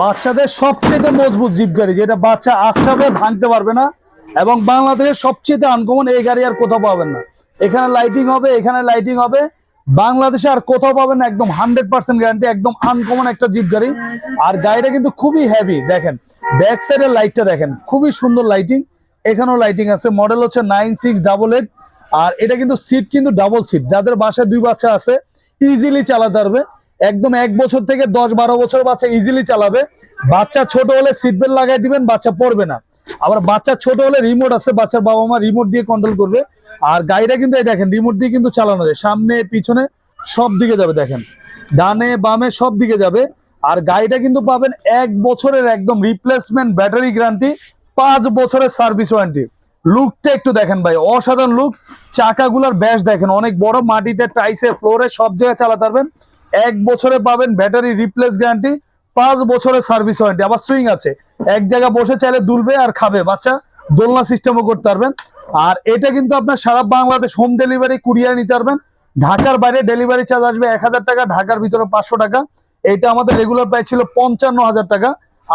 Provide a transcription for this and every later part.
বাচ্চাদের সবচেয়ে মজবুত জিপ গাড়ি, যেটা বাচ্চা আস্তাবে ভাঙতে পারবে না এবং বাংলাদেশের সবচেয়ে আনকমন এই গাড়ি আর কোথাও পাবেন না। এখানে লাইটিং হবে, এখানে লাইটিং হবে। বাংলাদেশে আর কোথাও পাবেন না, একদম হান্ড্রেড পার্সেন্ট গ্যারান্টি একদম আনকমন একটা জিপ গাড়ি। আর গাড়িটা কিন্তু খুবই হেভি দেখেন ব্যাক সাইড সাইডের লাইটটা দেখেন, খুবই সুন্দর লাইটিং এখানেও লাইটিং আছে মডেল হচ্ছে নাইন সিক্স ডাবল এইট আর এটা কিন্তু সিট কিন্তু ডাবল সিট যাদের বাসায় দুই বাচ্চা আছে ইজিলি চালাতে পারবে। একদম এক বছর থেকে দশ বারো বছর বাচ্চা ইজিলি চালাবে। বাচ্চা ছোট হলে সিট বেল্ট লাগাই দিবেন, বাচ্চা পড়বে না। আবার বাচ্চা ছোট হলে রিমোট আছে, বাচ্চার বাবা মা রিমোট দিয়ে কন্ট্রোল করবে। আর গাড়িটা কিন্তু এই দেখেন রিমোট দিয়ে কিন্তু চালানো যায়। সামনে, পিছনে সব দিকে যাবে, দেখেন। ডানে, বামে সব দিকে যাবে। আর গাড়িটা কিন্তু পাবেন এক বছরের একদম রিপ্লেসমেন্ট ব্যাটারি গ্যারান্টি পাঁচ বছরের সার্ভিস ওয়ারেন্টি লুকটা একটু দেখেন ভাই, অসাধারণ লুক চাকাগুলার ব্যাস দেখেন, অনেক বড় মাটিতে টাইসে ফ্লোরে সব জায়গায় চালাতে পারবেন। এক বছরে পাবেন ব্যাটারি রিপ্লেস গ্যারান্টি পাঁচ বছরের সার্ভিস ওয়ারেন্টি আবার সুইং আছে। এক জায়গায় বসে চাইলে দুলবে আর খাবে। বাচ্চা, দোলনা সিস্টেমও করতে পারবেন। আর এটা কিন্তু আপনার সারা বাংলাদেশ হোম ডেলিভারি কুরিয়ার নিতে পারবেন। ঢাকার বাইরে ডেলিভারি চার্জ আসবে এক হাজার টাকা, ঢাকার ভিতরে পাঁচশো টাকা। এটা আমাদের রেগুলার প্রাইস ছিল পঞ্চান্ন হাজার টাকা।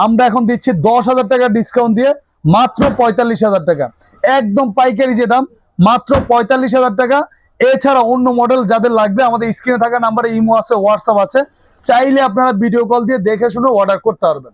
আমরা এখন দিচ্ছি দশ হাজার টাকা ডিসকাউন্ট দিয়ে মাত্র পঁয়তাল্লিশ হাজার টাকা। একদম পাইকারি যে দাম, মাত্র পঁয়তাল্লিশ হাজার টাকা। এছাড়া অন্য মডেল যাদের লাগবে, আমাদের স্ক্রিনে থাকা নাম্বারে ইমো আছে হোয়াটসঅ্যাপ আছে, চাইলে আপনারা ভিডিও কল দিয়ে দেখে শুনে অর্ডার করতে পারবেন।